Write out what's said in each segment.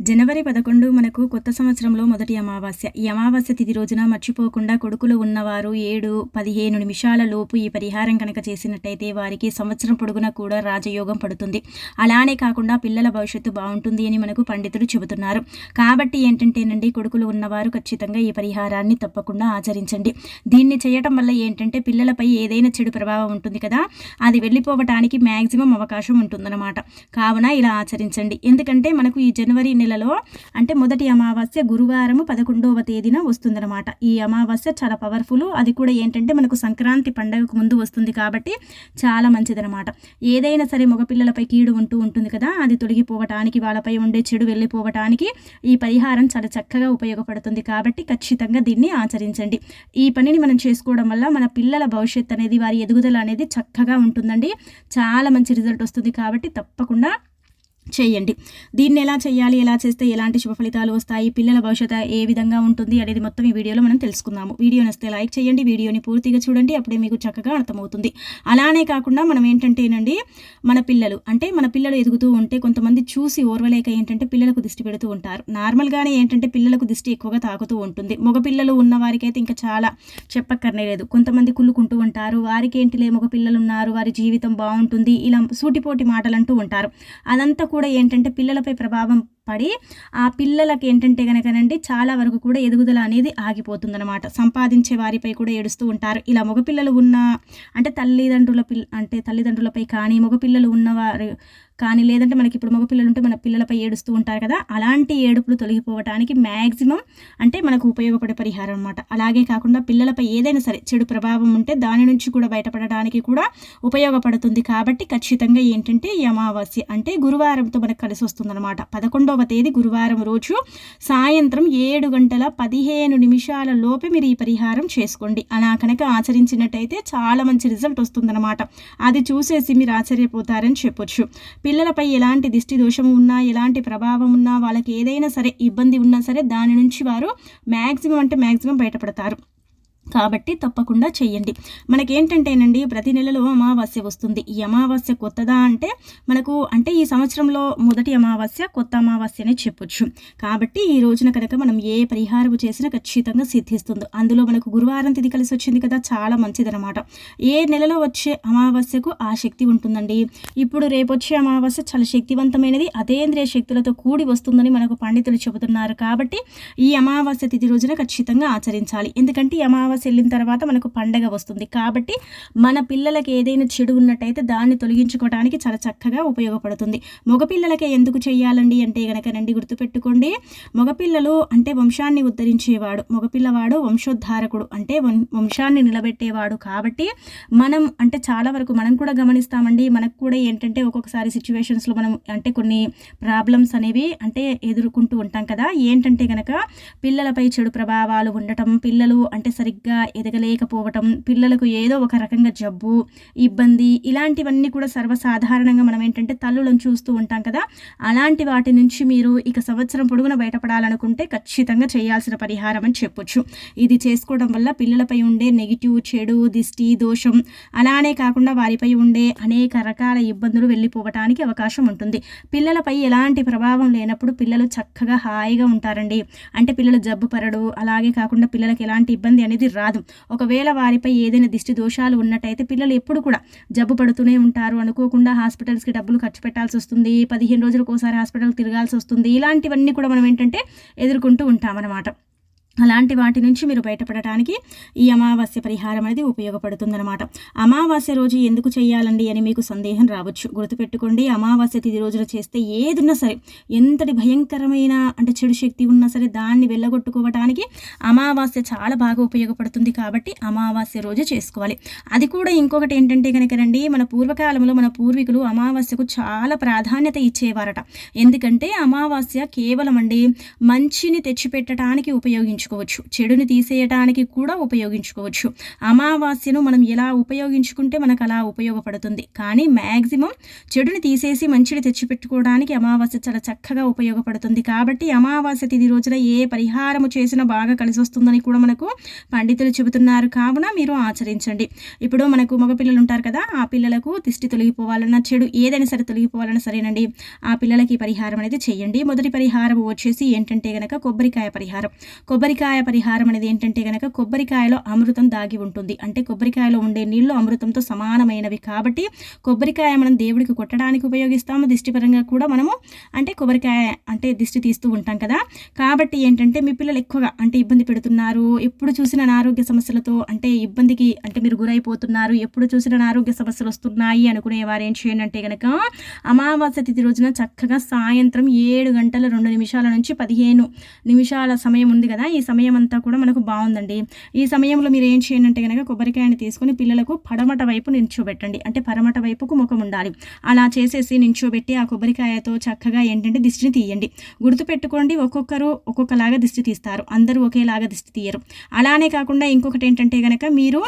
జనవరి పదకొండు మనకు కొత్త సంవత్సరంలో మొదటి అమావాస్య. ఈ అమావాస్య తిథి రోజున మర్చిపోకుండా కొడుకులు ఉన్నవారు ఏడు పదిహేను నిమిషాల లోపు ఈ పరిహారం కనుక చేసినట్టయితే వారికి సంవత్సరం పొడుగున కూడా రాజయోగం పడుతుంది. అలానే కాకుండా పిల్లల భవిష్యత్తు బాగుంటుంది అని మనకు పండితులు చెబుతున్నారు. కాబట్టి ఏంటంటేనండి కొడుకులు ఉన్నవారు ఖచ్చితంగా ఈ పరిహారాన్ని తప్పకుండా ఆచరించండి. దీన్ని చేయటం వల్ల ఏంటంటే పిల్లలపై ఏదైనా చెడు ప్రభావం ఉంటుంది కదా అది వెళ్ళిపోవటానికి మ్యాక్సిమం అవకాశం ఉంటుందన్నమాట. కావున ఇలా ఆచరించండి. ఎందుకంటే మనకు ఈ జనవరి నెలలో అంటే మొదటి అమావాస్య గురువారము పదకొండవ తేదీన వస్తుందన్నమాట. ఈ అమావాస్య చాలా పవర్ఫుల్. అది కూడా ఏంటంటే మనకు సంక్రాంతి పండగకు ముందు వస్తుంది కాబట్టి చాలా మంచిదనమాట ఏదైనా సరే మగపిల్లలపై కీడు ఉంటూ ఉంటుంది కదా అది తొలగిపోవటానికి వాళ్ళపై ఉండే చెడు వెళ్ళిపోవటానికి ఈ పరిహారం చాలా చక్కగా ఉపయోగపడుతుంది కాబట్టి ఖచ్చితంగా దీన్ని ఆచరించండి. ఈ పనిని మనం చేసుకోవడం వల్ల మన పిల్లల భవిష్యత్ అనేది వారి ఎదుగుదల అనేది చక్కగా ఉంటుందండి. చాలా మంచి రిజల్ట్ వస్తుంది కాబట్టి తప్పకుండా చేయండి. దీన్ని ఎలా చేయాలి ఎలా చేస్తే ఎలాంటి శుభ ఫలితాలు వస్తాయి పిల్లల భవిష్యత్తు ఏ విధంగా ఉంటుంది అనేది మొత్తం ఈ వీడియోలో మనం తెలుసుకుందాము. వీడియో నస్తే లైక్ చేయండి వీడియోని పూర్తిగా చూడండి అప్పుడే మీకు చక్కగా అర్థమవుతుంది. అలానే కాకుండా మనం ఏంటంటేనండి మన పిల్లలు అంటే మన పిల్లలు ఎదుగుతూ ఉంటే కొంతమంది చూసి ఓర్వలేక ఏంటంటే పిల్లలకు దిష్టి పెడుతూ ఉంటారు. నార్మల్గానే ఏంటంటే పిల్లలకు దిష్టి ఎక్కువగా తాకుతూ ఉంటుంది. మగ పిల్లలు ఉన్న వారికైతే ఇంకా చాలా చెప్పక్కర్నే లేదు. కొంతమంది కుళ్ళుకుంటూ ఉంటారు వారికి ఏంటిలే మగ పిల్లలు ఉన్నారు వారి జీవితం బాగుంటుంది ఇలా సూటిపోటి మాటలు అంటూ ఉంటారు. అదంతా కూడా కూడా ఏంటంటే పిల్లలపై ప్రభావం పడి ఆ పిల్లలకి ఏంటంటే కనుకనండి చాలా వరకు కూడా ఎదుగుదల అనేది ఆగిపోతుందన్నమాట. సంపాదించే వారిపై కూడా ఏడుస్తూ ఉంటారు. ఇలా మగపిల్లలు ఉన్న అంటే తల్లిదండ్రుల పిల్ల అంటే తల్లిదండ్రులపై కానీ మగపిల్లలు ఉన్నవారు కానీ లేదంటే మనకి ఇప్పుడు మగపిల్లలు ఉంటే మన పిల్లలపై ఏడుస్తూ ఉంటారు కదా అలాంటి ఏడుపులు తొలగిపోవటానికి మ్యాక్సిమం అంటే మనకు ఉపయోగపడే పరిహారం అనమాట అలాగే కాకుండా పిల్లలపై ఏదైనా సరే చెడు ప్రభావం ఉంటే దాని నుంచి కూడా బయటపడడానికి కూడా ఉపయోగపడుతుంది. కాబట్టి ఖచ్చితంగా ఏంటంటే ఈ అమావాస్య అంటే గురువారంతో మనకు కలిసి వస్తుందన్నమాట పదకొండవ తేదీ గురువారం రోజు సాయంత్రం ఏడు గంటల పదిహేను నిమిషాల లోపే మీరు ఈ పరిహారం చేసుకోండి. అలా కనుక ఆచరించినట్టయితే చాలా మంచి రిజల్ట్ వస్తుందన్నమాట. అది చూసేసి మీరు ఆశ్చర్యపోతారని చెప్పొచ్చు. పిల్లలపై ఎలాంటి దిష్టి దోషము ఉన్నా ఎలాంటి ప్రభావం ఉన్నా వాళ్ళకి ఏదైనా సరే ఇబ్బంది ఉన్నా సరే దాని నుంచి వారు మ్యాక్సిమం అంటే మ్యాక్సిమం బయటపడతారు. కాబట్టి తప్పకుండా చేయండి మనకేంటంటేనండి ప్రతి నెలలో అమావాస్య వస్తుంది. ఈ అమావాస్య కొత్తదా అంటే మనకు అంటే ఈ సంవత్సరంలో మొదటి అమావాస్య కొత్త అమావాస్య అనే చెప్పొచ్చు. కాబట్టి ఈ రోజున కనుక మనం ఏ పరిహారం చేసినా ఖచ్చితంగా సిద్ధిస్తుంది. అందులో మనకు గురువారం తిది కలిసి వచ్చింది కదా చాలా మంచిదనమాట ఏ నెలలో వచ్చే అమావాస్యకు ఆ శక్తి ఉంటుందండి? ఇప్పుడు రేపు వచ్చే అమావాస్య చాలా శక్తివంతమైనది. అతేంద్రియ శక్తులతో కూడి వస్తుందని మనకు పండితులు చెబుతున్నారు. కాబట్టి ఈ అమావాస్య తిథి రోజున ఖచ్చితంగా ఆచరించాలి. ఎందుకంటే ఈ అమావాస్య అమావాస్య వెళ్ళిన తర్వాత మనకు పండగ వస్తుంది. కాబట్టి మన పిల్లలకి ఏదైనా చెడు ఉన్నట్టయితే దాన్ని తొలగించుకోవడానికి చాలా చక్కగా ఉపయోగపడుతుంది. మగపిల్లలకి ఎందుకు చేయాలండి అంటే రండి గుర్తుపెట్టుకోండి. మగపిల్లలు అంటే వంశాన్ని ఉద్ధరించేవాడు. మగపిల్లవాడు వంశోద్ధారకుడు అంటే వంశాన్ని నిలబెట్టేవాడు. కాబట్టి మనం అంటే చాలా వరకు మనం కూడా గమనిస్తామండి. మనకు కూడా ఏంటంటే ఒక్కొక్కసారి సిచ్యువేషన్స్లో మనం అంటే కొన్ని ప్రాబ్లమ్స్ అనేవి అంటే ఎదుర్కొంటూ ఉంటాం కదా. ఏంటంటే కనుక పిల్లలపై చెడు ప్రభావాలు ఉండటం పిల్లలు అంటే సరిగ్గా సరిగ్గా ఎదగలేకపోవటం పిల్లలకు ఏదో ఒక రకంగా జబ్బు ఇబ్బంది ఇలాంటివన్నీ కూడా సర్వసాధారణంగా మనం ఏంటంటే తల్లులను చూస్తూ ఉంటాం కదా. అలాంటి వాటి నుంచి మీరు ఇక సంవత్సరం పొడుగున బయటపడాలనుకుంటే ఖచ్చితంగా చేయాల్సిన పరిహారం అని చెప్పొచ్చు. ఇది చేసుకోవడం వల్ల పిల్లలపై ఉండే నెగిటివ్ చెడు దిష్టి దోషం అలానే కాకుండా వారిపై ఉండే అనేక రకాల ఇబ్బందులు వెళ్ళిపోవటానికి అవకాశం ఉంటుంది. పిల్లలపై ఎలాంటి ప్రభావం లేనప్పుడు పిల్లలు చక్కగా హాయిగా ఉంటారండి. అంటే పిల్లలు జబ్బు పరడు అలాగే కాకుండా పిల్లలకి ఎలాంటి ఇబ్బంది అనేది రాదు. ఒకవేళ వారిపై ఏదైనా దిష్టి దోషాలు ఉన్నట్టయితే పిల్లలు ఎప్పుడు కూడా జబ్బు పడుతూనే ఉంటారు. అనుకోకుండా హాస్పిటల్స్కి డబ్బులు ఖర్చు పెట్టాల్సి వస్తుంది. పదిహేను రోజులకు ఒకసారి హాస్పిటల్కి తిరగాల్సి వస్తుంది. ఇలాంటివన్నీ కూడా మనం ఏంటంటే ఎదుర్కొంటూ ఉంటామన్నమాట. అలాంటి వాటి నుంచి మీరు బయటపడటానికి ఈ అమావాస్య పరిహారం అనేది ఉపయోగపడుతుందన్నమాట. అమావాస్య రోజు ఎందుకు చేయాలండి అని మీకు సందేహం రావచ్చు. గుర్తుపెట్టుకోండి అమావాస్య తిది రోజున చేస్తే ఏదున్నా సరే ఎంతటి భయంకరమైన అంటే చెడు శక్తి ఉన్నా సరే దాన్ని వెళ్ళగొట్టుకోవటానికి అమావాస్య చాలా బాగా ఉపయోగపడుతుంది కాబట్టి అమావాస్య రోజు చేసుకోవాలి. అది కూడా ఇంకొకటి ఏంటంటే కనుక రండి మన పూర్వకాలంలో మన పూర్వీకులు అమావాస్యకు చాలా ప్రాధాన్యత ఇచ్చేవారట. ఎందుకంటే అమావాస్య కేవలం అండి మంచిని తెచ్చిపెట్టడానికి ఉపయోగించు ఉపయోగించుకోవచ్చు. చెడుని తీసేయటానికి కూడా ఉపయోగించుకోవచ్చు. అమావాస్యను మనం ఎలా ఉపయోగించుకుంటే మనకు అలా ఉపయోగపడుతుంది. కానీ మ్యాక్సిమం చెడుని తీసేసి మంచిని తెచ్చిపెట్టుకోవడానికి అమావాస్య చాలా చక్కగా ఉపయోగపడుతుంది. కాబట్టి అమావాస్య తిథి రోజున ఏ పరిహారము చేసినా బాగా కలిసి వస్తుందని కూడా మనకు పండితులు చెబుతున్నారు. కావున మీరు ఆచరించండి. ఇప్పుడు మనకు మగపిల్లలు ఉంటారు కదా ఆ పిల్లలకు దిష్టి తొలగిపోవాలన్నా చెడు ఏదైనా సరే తొలగిపోవాలన్నా సరేనండి. ఆ పిల్లలకి పరిహారం అనేది చేయండి. మొదటి పరిహారం వచ్చేసి ఏంటంటే గనక కొబ్బరికాయ పరిహారం. కొబ్బరికాయ పరిహారం అనేది ఏంటంటే కనుక కొబ్బరికాయలో అమృతం దాగి ఉంటుంది. అంటే కొబ్బరికాయలో ఉండే నీళ్ళు అమృతంతో సమానమైనవి కాబట్టి కొబ్బరికాయ మనం దేవుడికి కొట్టడానికి ఉపయోగిస్తాము. దిష్టిపరంగా కూడా మనము అంటే కొబ్బరికాయ అంటే దిష్టి తీస్తూ ఉంటాం కదా. కాబట్టి ఏంటంటే మీ పిల్లలు ఎక్కువగా అంటే ఇబ్బంది పెడుతున్నారు. ఎప్పుడు చూసిన అనారోగ్య సమస్యలతో అంటే ఇబ్బందికి అంటే మీరు గురైపోతున్నారు. ఎప్పుడు చూసిన అనారోగ్య సమస్యలు వస్తున్నాయి అనుకునే వారు ఏం చేయండి అంటే కనుక అమావాస్య తిథి రోజున చక్కగా సాయంత్రం ఏడు గంటల రెండు నిమిషాల నుంచి పదిహేను నిమిషాల సమయం ఉంది కదా ఈ సమయం అంతా కూడా మనకు బాగుందండి. ఈ సమయంలో మీరు ఏం చేయండి అంటే కనుక కొబ్బరికాయని తీసుకొని పిల్లలకు పడమట వైపు నిల్చోబెట్టండి అంటే పరమట వైపుకు ముఖం ఉండాలి. అలా చేసేసి నించోబెట్టి ఆ కొబ్బరికాయతో చక్కగా ఏంటంటే దిష్టిని తీయండి. గుర్తుపెట్టుకోండి ఒక్కొక్కరు ఒక్కొక్కలాగా దిష్టి తీస్తారు. అందరూ ఒకేలాగా దిష్టి తీయరు. అలానే కాకుండా ఇంకొకటి ఏంటంటే కనుక మీరు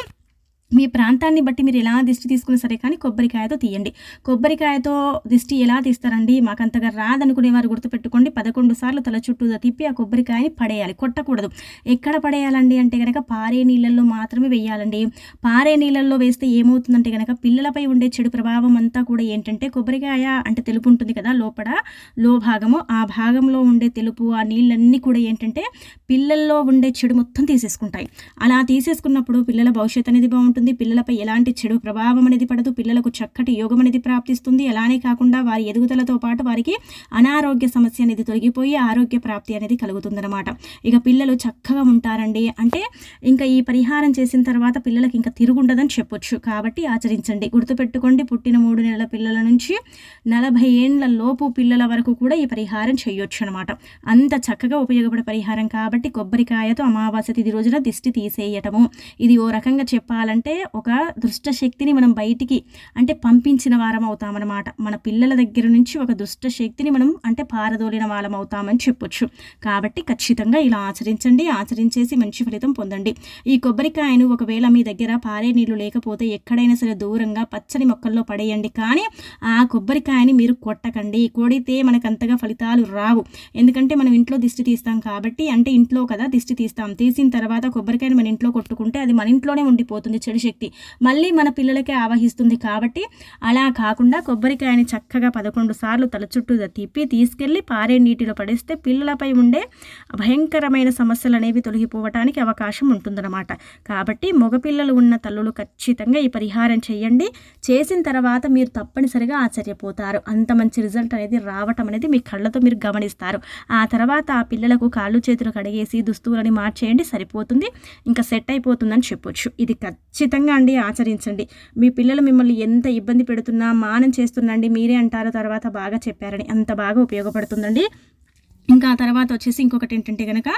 మీ ప్రాంతాన్ని బట్టి మీరు ఎలా దిష్టి తీసుకున్నా సరే కానీ కొబ్బరికాయతో తీయండి. కొబ్బరికాయతో దిష్టి ఎలా తీస్తారండి? మాకు అంతగా రాదనుకునే వారు గుర్తుపెట్టుకోండి. పదకొండు సార్లు తల చుట్టూ తిప్పి ఆ కొబ్బరికాయని పడేయాలి. కొట్టకూడదు. ఎక్కడ పడేయాలండి అంటే కనుక పారే నీళ్ళల్లో మాత్రమే వేయాలండి. పారే నీళ్ళల్లో వేస్తే ఏమవుతుందంటే కనుక పిల్లలపై ఉండే చెడు ప్రభావం అంతా కూడా ఏంటంటే కొబ్బరికాయ అంటే తెలుపు ఉంటుంది కదా లోపల లో భాగము. ఆ భాగంలో ఉండే తెలుపు ఆ నీళ్ళన్నీ కూడా ఏంటంటే పిల్లల్లో ఉండే చెడు మొత్తం తీసేసుకుంటాయి. అలా తీసేసుకున్నప్పుడు పిల్లల భవిష్యత్ అనేది బాగుంటుంది. ఉంటుంది. పిల్లలపై ఎలాంటి చెడు ప్రభావం అనేది పడదు. పిల్లలకు చక్కటి యోగం అనేది ప్రాప్తిస్తుంది. అలానే కాకుండా వారి ఎదుగుదలతో పాటు వారికి అనారోగ్య సమస్య అనేది తొలగిపోయి ఆరోగ్య ప్రాప్తి అనేది కలుగుతుందన్నమాట. ఇక పిల్లలు చక్కగా ఉంటారండి. అంటే ఇంకా ఈ పరిహారం చేసిన తర్వాత పిల్లలకి ఇంకా తిరుగుండదని చెప్పొచ్చు. కాబట్టి ఆచరించండి. గుర్తుపెట్టుకోండి. పుట్టిన మూడు నెలల పిల్లల నుంచి నలభై ఏండ్ల లోపు పిల్లల వరకు కూడా ఈ పరిహారం చేయొచ్చు అనమాట అంత చక్కగా ఉపయోగపడే పరిహారం కాబట్టి కొబ్బరికాయతో అమావాస్య తిది రోజున దిష్టి తీసేయటము. ఇది ఓ రకంగా చెప్పాలంటే అంటే ఒక దుష్ట శక్తిని మనం బయటికి అంటే పంపించిన వారం అవుతామన్నమాట మన పిల్లల దగ్గర నుంచి ఒక దుష్ట శక్తిని మనం అంటే పారదోలిన వాళ్ళం అవుతామని చెప్పొచ్చు. కాబట్టి ఖచ్చితంగా ఇలా ఆచరించండి ఆచరించేసి మంచి ఫలితం పొందండి. ఈ కొబ్బరికాయను ఒకవేళ మీ దగ్గర పారే నీళ్ళు లేకపోతే ఎక్కడైనా సరే దూరంగా పచ్చని మొక్కల్లో పడేయండి. కానీ ఆ కొబ్బరికాయని మీరు కొట్టకండి. కొడితే మనకు అంతగా ఫలితాలు రావు. ఎందుకంటే మనం ఇంట్లో దిష్టి తీస్తాం కాబట్టి అంటే ఇంట్లో కదా దిష్టి తీస్తాం. తీసిన తర్వాత కొబ్బరికాయని మన ఇంట్లో కొట్టుకుంటే అది మన ఇంట్లోనే ఉండిపోతుంది. చెడు శక్తి. మళ్ళీ మన పిల్లలకే ఆవహిస్తుంది కాబట్టి అలా కాకుండా కొబ్బరికాయని చక్కగా పదకొండు సార్లు తల చుట్టూ తిప్పి తీసుకెళ్ళి పారే నీటిలో పడేస్తే పిల్లలపై ఉండే భయంకరమైన సమస్యలు అనేవి తొలగిపోవటానికి అవకాశం ఉంటుందన్నమాట. కాబట్టి మగపిల్లలు ఉన్న తల్లులు ఖచ్చితంగా ఈ పరిహారం చేయండి. చేసిన తర్వాత మీరు తప్పనిసరిగా ఆశ్చర్యపోతారు. అంత మంచి రిజల్ట్ అనేది రావటం అనేది మీ కళ్ళతో మీరు గమనిస్తారు. ఆ తర్వాత ఆ పిల్లలకు కాళ్ళు చేతులు కడిగేసి దుస్తువులని మార్చేయండి సరిపోతుంది. ఇంకా సెట్ అయిపోతుందని చెప్పొచ్చు. ఇది ఖచ్చితంగా ఖచ్చితంగా అండి ఆచరించండి. మీ పిల్లలు మిమ్మల్ని ఎంత ఇబ్బంది పెడుతున్నా మానం చేస్తుందండి మీరే అంటారు తర్వాత బాగా చెప్పారని అంత బాగా ఉపయోగపడుతుందండి. ఇంకా ఆ తర్వాత వచ్చేసి ఇంకొకటి ఏంటంటే కనుక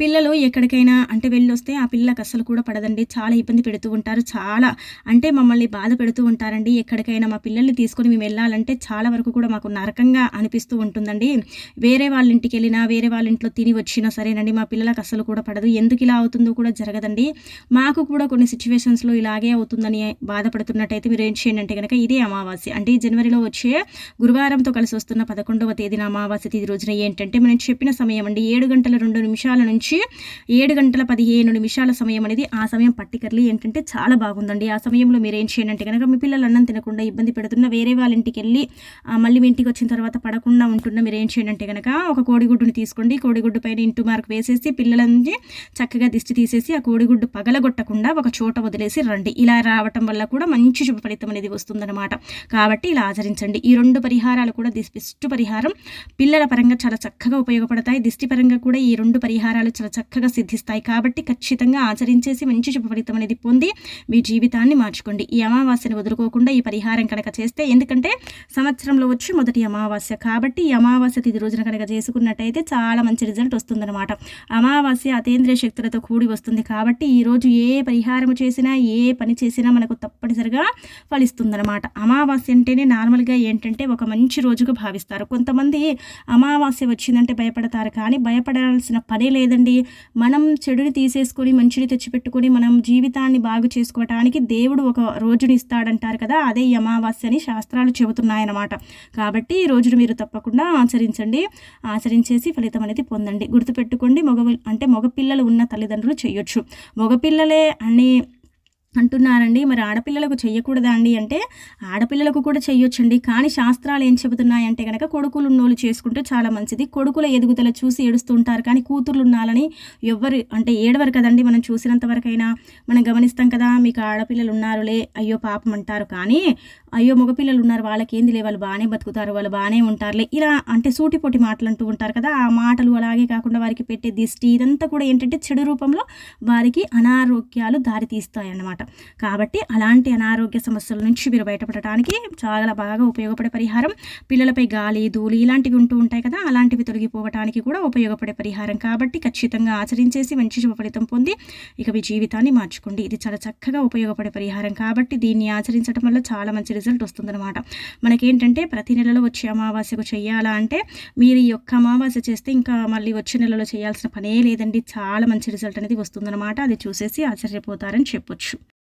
పిల్లలు ఎక్కడికైనా అంటే వెళ్ళొస్తే ఆ పిల్లలకు అస్సలు కూడా పడదండి. చాలా ఇబ్బంది పెడుతూ ఉంటారు. చాలా అంటే మమ్మల్ని బాధ పెడుతూ ఉంటారండి. ఎక్కడికైనా మా పిల్లల్ని తీసుకొని మేము వెళ్ళాలంటే చాలా వరకు కూడా మాకు నరకంగా అనిపిస్తూ ఉంటుందండి. వేరే వాళ్ళ ఇంటికి వెళ్ళినా వేరే వాళ్ళ ఇంట్లో తిని వచ్చినా సరేనండి. మా పిల్లలకు అస్సలు కూడా పడదు. ఎందుకు ఇలా అవుతుందో కూడా జరగదండి. మాకు కూడా కొన్ని సిచ్యువేషన్స్లో ఇలాగే అవుతుందని బాధపడుతున్నట్టయితే మీరు ఏం చేయండి అంటే కనుక ఇదే అమావాస్య. అంటే జనవరిలో వచ్చే గురువారంతో కలిసి వస్తున్న పదకొండవ తేదీన అమావాస్య తేదీ రోజున ఏంటంటే మనం చెప్పిన సమయం అండి. ఏడు గంటల రెండు నిమిషాల నుంచి ఏడు గంటల పదిహేను నిమిషాల సమయం అనేది ఆ సమయం పర్టికర్లీ ఏంటంటే చాలా బాగుందండి. ఆ సమయంలో మీరు ఏం చేయండి కనుక మీ పిల్లలు అన్నం తినకుండా ఇబ్బంది పెడుతున్న వేరే వాళ్ళ ఇంటికి వెళ్ళి మళ్ళీ మీ ఇంటికి వచ్చిన తర్వాత పడకుండా ఉంటున్న మీరు ఏం చేయండి అంటే కనుక ఒక కోడిగుడ్డుని తీసుకోండి. కోడిగుడ్డు పైన ఇంటి మార్క్ వేసేసి పిల్లలని చక్కగా దిష్టి తీసేసి ఆ కోడిగుడ్డు పగలగొట్టకుండా ఒక చోట వదిలేసి రండి. ఇలా రావటం వల్ల కూడా మంచి శుభ ఫలితం అనేది వస్తుందన్నమాట. కాబట్టి ఇలా ఆచరించండి. ఈ రెండు పరిహారాలు కూడా దిస్ బెస్ట్ పరిహారం. పిల్లల పరంగా చాలా చక్కగా బాగా ఉపయోగపడతాయి. దిష్టిపరంగా కూడా ఈ రెండు పరిహారాలు చాలా చక్కగా సిద్ధిస్తాయి. కాబట్టి ఖచ్చితంగా ఆచరించేసి మంచి శుభ ఫలితం అనేది పొంది మీ జీవితాన్ని మార్చుకోండి. ఈ అమావాస్యను వదులుకోకుండా ఈ పరిహారం కనుక చేస్తే ఎందుకంటే సంవత్సరంలో వచ్చి మొదటి అమావాస్య. కాబట్టి ఈ అమావాస్య తిది రోజున కనుక చేసుకున్నట్టయితే చాలా మంచి రిజల్ట్ వస్తుందన్నమాట. అమావాస్య అతేంద్రియ శక్తులతో కూడి వస్తుంది కాబట్టి ఈరోజు ఏ పరిహారం చేసినా ఏ పని చేసినా మనకు తప్పనిసరిగా ఫలిస్తుందన్నమాట. అమావాస్య అంటేనే నార్మల్గా ఏంటంటే ఒక మంచి రోజుగా భావిస్తారు. కొంతమంది అమావాస్య వచ్చిందంటే అంటే భయపడతారు. కానీ భయపడాల్సిన పనే లేదండి. మనం చెడుని తీసేసుకొని మంచిని తెచ్చిపెట్టుకొని మనం జీవితాన్ని బాగు చేసుకోవటానికి దేవుడు ఒక రోజుని ఇస్తాడంటారు కదా అదే ఈ అమావాస్య అని శాస్త్రాలు చెబుతున్నాయన్నమాట. కాబట్టి ఈ రోజును మీరు తప్పకుండా ఆచరించండి. ఆచరించేసి ఫలితం అనేది పొందండి. గుర్తుపెట్టుకోండి మగ అంటే మగపిల్లలు ఉన్న తల్లిదండ్రులు చేయొచ్చు. మగపిల్లలే అని అంటున్నారండి. మరి ఆడపిల్లలకు చెయ్యకూడదా అండి? అంటే ఆడపిల్లలకు కూడా చెయ్యొచ్చండి. కానీ శాస్త్రాలు ఏం చెబుతున్నాయంటే కనుక కొడుకులు ఉన్నోళ్ళు చేసుకుంటే చాలా మంచిది. కొడుకుల ఎదుగుదల చూసి ఏడుస్తుంటారు. కానీ కూతుర్లు ఉన్నాలని ఎవ్వరు అంటే ఏడవరు కదండి. మనం చూసినంత వరకైనా మనం గమనిస్తాం కదా మీకు ఆడపిల్లలు ఉన్నారులే అయ్యో పాపం అంటారు. కానీ అయ్యో మగపిల్లలు ఉన్నారు వాళ్ళకి ఏంది వాళ్ళు బాగానే బతుకుతారు వాళ్ళు బాగానే ఉంటారులే. ఇలా అంటే సూటిపోటి మాటలు అంటూ ఉంటారు కదా ఆ మాటలు అలాగే కాకుండా వారికి పెట్టే దిష్టి ఇదంతా కూడా ఏంటంటే చెడు రూపంలో వారికి అనారోగ్యాలు దారితీస్తాయి అన్నమాట కాబట్టి అలాంటి అనారోగ్య సమస్యల నుంచి మీరు బయటపడటానికి చాలా బాగా ఉపయోగపడే పరిహారం పిల్లలపై గాలి ధూళి ఇలాంటివి ఉంటూ ఉంటాయి కదా అలాంటివి తొలగిపోవటానికి కూడా ఉపయోగపడే పరిహారం. కాబట్టి ఖచ్చితంగా ఆచరించేసి మంచి శుభ ఫలితం పొంది ఇక మీ జీవితాన్ని మార్చుకోండి. ఇది చాలా చక్కగా ఉపయోగపడే పరిహారం. కాబట్టి దీన్ని ఆచరించడం వల్ల చాలా మంచి రిజల్ట్ వస్తుందన్నమాట. మనకేంటంటే ప్రతి నెలలో వచ్చే అమావాస్యకు చేయాలా అంటే మీరు ఈ యొక్క అమావాస్య చేస్తే ఇంకా మళ్ళీ వచ్చే నెలలో చేయాల్సిన పనే లేదండి. చాలా మంచి రిజల్ట్ అనేది వస్తుందన్నమాట. అది చూసేసి ఆశ్చర్యపోతారని చెప్పొచ్చు.